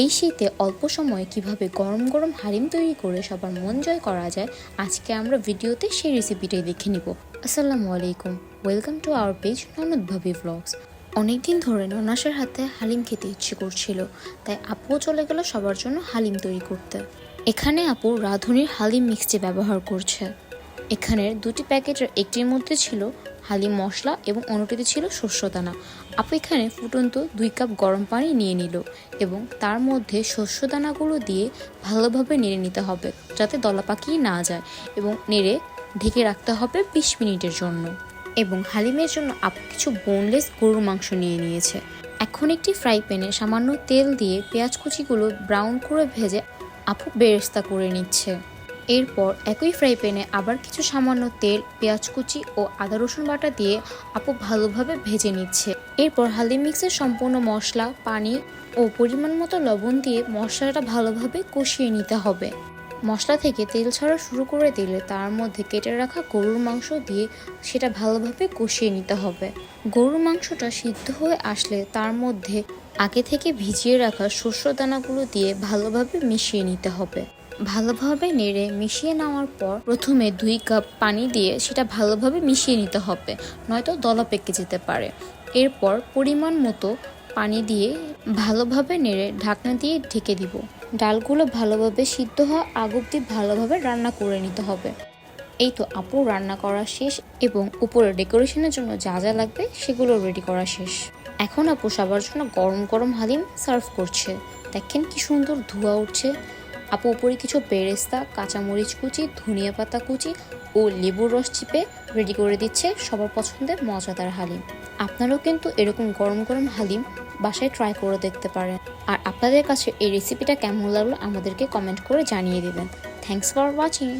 এই শীতে অল্প সময়ে কীভাবে গরম গরম হালিম তৈরি করে সবার মন জয় করা যায়, আজকে আমরা ভিডিওতে সেই রেসিপিটাই দেখে নিব। আসসালামু আলাইকুম। ওয়েলকাম টু আওয়ার পেজ ননদ ভাবি ভ্লগস অনেকদিন ধরে ননাসের হাতে হালিম খেতে ইচ্ছে করছিল, তাই আপুও চলে গেল সবার জন্য হালিম তৈরি করতে। এখানে আপু রাঁধুনির হালিম মিক্সটি ব্যবহার করছে। এখানের দুটি প্যাকেটের একটির মধ্যে ছিল হালিম মশলা এবং অন্যটিতে ছিল শস্য দানা। আপু এখানে ফুটন্ত দুই কাপ গরম পানি নিয়ে নিল এবং তার মধ্যে শস্য দানাগুলো দিয়ে ভালোভাবে নেড়ে নিতে হবে যাতে দলা পাকিয়ে না যায় এবং নেড়ে ঢেকে রাখতে হবে বিশ মিনিটের জন্য। এবং হালিমের জন্য আপু কিছু বোনলেস গরুর মাংস নিয়ে নিয়েছে। এখন একটি ফ্রাই প্যানে সামান্য তেল দিয়ে পেঁয়াজ কুচিগুলো ব্রাউন করে ভেজে আপু বেরেস্তা করে নিচ্ছে। এরপর একই ফ্রাই প্যানে আবার কিছু সামান্য তেল, পেঁয়াজ কুচি ও আদা রসুন বাটা দিয়ে আপু ভালোভাবে ভেজে নিচ্ছে। এরপর হালদি মিক্সের সম্পূর্ণ মশলা, পানি ও পরিমাণ মতো লবণ দিয়ে মশলাটা ভালোভাবে কষিয়ে নিতে হবে। মশলা থেকে তেল ছাড়া শুরু করে দিলে তার মধ্যে কেটে রাখা গরুর মাংস দিয়ে সেটা ভালোভাবে কষিয়ে নিতে হবে। গরুর মাংসটা সিদ্ধ হয়ে আসলে তার মধ্যে আগে থেকে ভিজিয়ে রাখা শস্য দানাগুলো দিয়ে ভালোভাবে মিশিয়ে নিতে হবে। ভালোভাবে নেড়ে মিশিয়ে নেওয়ার পর প্রথমে দুই কাপ পানি দিয়ে সেটা ভালোভাবে মিশিয়ে নিতে হবে, নয়তো দলা পেকে যেতে পারে। এরপর পরিমাণ মতো পানি দিয়ে ভালোভাবে নেড়ে ঢাকনা দিয়ে ঢেকে দিব। ডালগুলো ভালোভাবে সিদ্ধ হওয়া আগ ভালোভাবে রান্না করে নিতে হবে। এই তো আপু রান্না করা শেষ এবং উপরে ডেকোরেশনের জন্য যা যা লাগবে সেগুলো রেডি করা শেষ। এখন আপু সবার জন্য গরম গরম হালিম সার্ভ করছে। দেখেন কি সুন্দর ধোয়া উঠছে। আপু উপরে কিছু বেরেস্তা কাঁচামরিচ কুচি, ধনিয়া পাতা কুচি ও লেবুর রস চিপে রেডি করে দিচ্ছে সবার পছন্দের মজাদার হালিম। আপনারাও কিন্তু এরকম গরম গরম হালিম বাসায় ট্রাই করে দেখতে পারেন। আর আপনাদের কাছে এই রেসিপিটা কেমন লাগল আমাদেরকে কমেন্ট করে জানিয়ে দেবেন। Thanks for watching